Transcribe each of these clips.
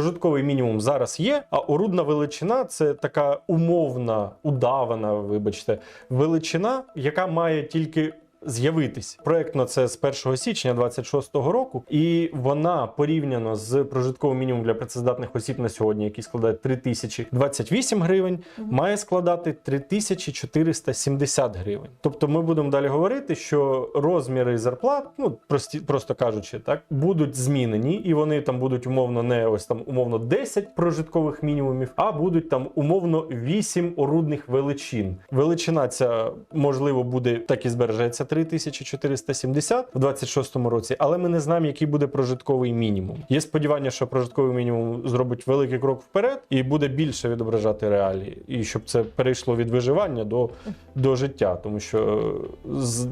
прожитковий мінімум зараз є, а орудна величина це така умовна, удавана, вибачте, величина, яка має тільки. З'явитись проектно це з 1 січня 26-го року, і вона порівняно з прожитковим мінімумом для працездатних осіб на сьогодні, який складає 3028 гривень, має складати 3470 гривень. Тобто, ми будемо далі говорити, що розміри зарплат, ну прості, просто кажучи, так будуть змінені, і вони там будуть умовно не ось там умовно 10 прожиткових мінімумів, а будуть там умовно 8 орудних величин. Величина ця можливо буде так і збережеться 3470 в 26-му році, але ми не знаємо, який буде прожитковий мінімум. Є сподівання, що прожитковий мінімум зробить великий крок вперед і буде більше відображати реалії, і щоб це перейшло від виживання до, до життя. Тому що е,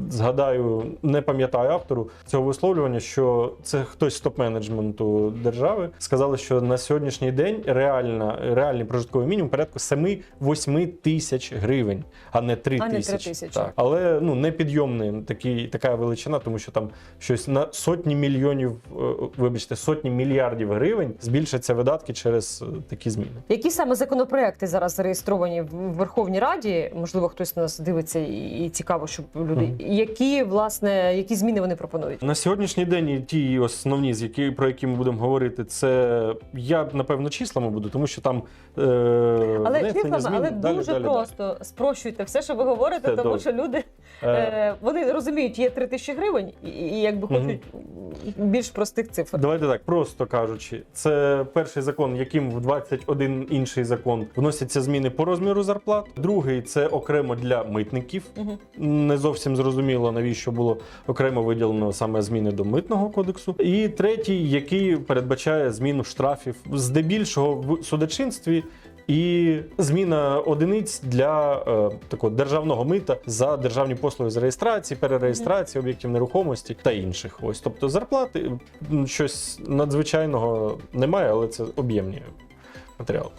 згадаю, не пам'ятаю автору цього висловлювання, що це хтось з топ-менеджменту держави сказали, що на сьогоднішній день реальна, реальний прожитковий мінімум порядку 7-8 тисяч гривень, а не 3 А не три тисячі. Але ну непідйомний такий, така величина, тому що там щось на сотні мільйонів, е, вибачте, сотні мільярдів гривень збільшаться видатки через е, такі зміни. Які саме законопроекти зараз зареєстровані в Верховній Раді? Можливо, хтось на нас дивиться і цікаво, щоб люди Мгм. які власне які зміни вони пропонують? На сьогоднішній день і ті основні, з які про які ми будемо говорити, це я напевно числами буду, тому що там е, Але числами, але далі, дуже далі, просто спрощуйте все, що ви говорите, Все, тому добре. що люди далі. Е, е, вони розуміють, є 3 тисячі гривень, і, і якби хочуть більш простих цифр. Давайте так, просто кажучи, це перший закон, яким в 21 інший закон вносяться зміни по розміру зарплат. Другий це окремо для митників. Мгм. Не зовсім зрозуміло, навіщо було окремо виділено саме зміни до митного кодексу. І третій, який передбачає зміну штрафів здебільшого в судочинстві. І зміна одиниць для е, такого державного мита за державні послуги з реєстрації, перереєстрації об'єктів нерухомості та інших. Ось тобто зарплати щось надзвичайного немає, але це об'ємні матеріали.